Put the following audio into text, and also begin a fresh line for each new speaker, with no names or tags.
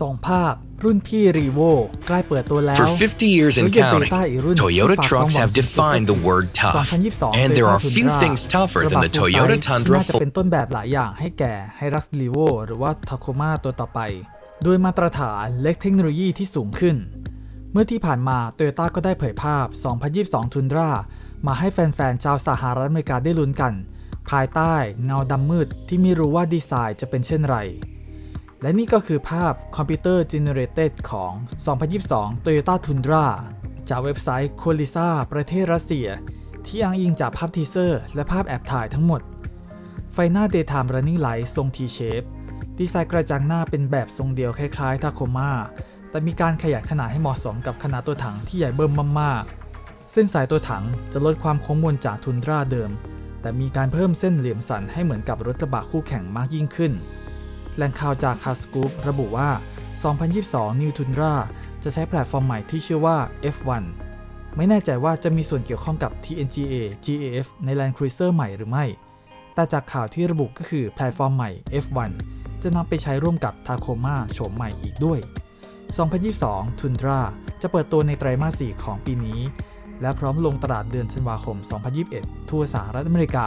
สองภาพรุ่นพี่รีโวใกล้เปิดตัวแล้ว
For 50 years
ร
and
ถยนต์
counting,
Toyota อีกรุ่น
Toyota
ที่ฝาก
trucks
ความหวัง
have
สูงสุด
defined the word tough.
2022
And there are
Toyota
few
Tundra
things tougher
กระ
than
บะ
the
full
Toyota
size
Tundra
น่าจะ
full.
เป็นต้นแบบหลายอย่างให้แก่ h i r u x r e v o หรือว่า Tacoma ตัวต่อไป โดยมาตรฐานและเทคโนโลยีที่สูงขึ้น เมื่อที่ผ่านมา Toyota ก็ได้เผยภาพ 2022 Tundra มาให้แฟนๆชาวสหรัฐอเมริกาได้ลุ้นกัน ภายใต้เงาดำมืดที่ไม่รู้ว่าดีไซน์จะเป็นเช่นไร และนี่ก็คือภาพคอมพิวเตอร์ generated ของ 2022 Toyota Tundra จากเว็บไซต์ q u a l i s a ประเทศรัสเซีย ที่อ้างอิงจากภาพทีเซอร์ และภาพแอบถ่ายทั้งหมด ไฟหน้า Daytime Running Light ทรง T-shape ดีไซน์กระจังหน้าเป็นแบบทรงเดียวคล้ายๆ Tacoma แต่มีการขยายขนาดให้เหมาะสมกับขนาดตัวถังที่ใหญ่เบิ่มมากๆ เส้นสายตัวถังจะลดความโค้งมนจาก Tundra เดิม แต่มีการเพิ่มเส้นเหลี่ยมสันให้เหมือนกับรถกระบะคู่แข่งมากยิ่งขึ้น แหล่งข่าวจาก c a r s c o o p ระบุว่า 2022 New Tundra จะใช้แพลตฟอร์มใหม่ที่ชื่อว่า F1 ไม่แน่ใจว่าจะมีส่วนเกี่ยวข้องกับ TNGA GAF ใน Land Cruiser ใหม่หรือไม่ แต่จากข่าวที่ระบุก็คือแพลตฟอร์มใหม่ F1 จะนำไปใช้ร่วมกับ Tacoma โฉมใหม่อีกด้วย 2022 Tundra จะเปิดตัวในไตรมาส 4 ของปีนี้ และพร้อมลงตลาดเดือนธันวาคม 2021 ทั่วสหรัฐอเมริกา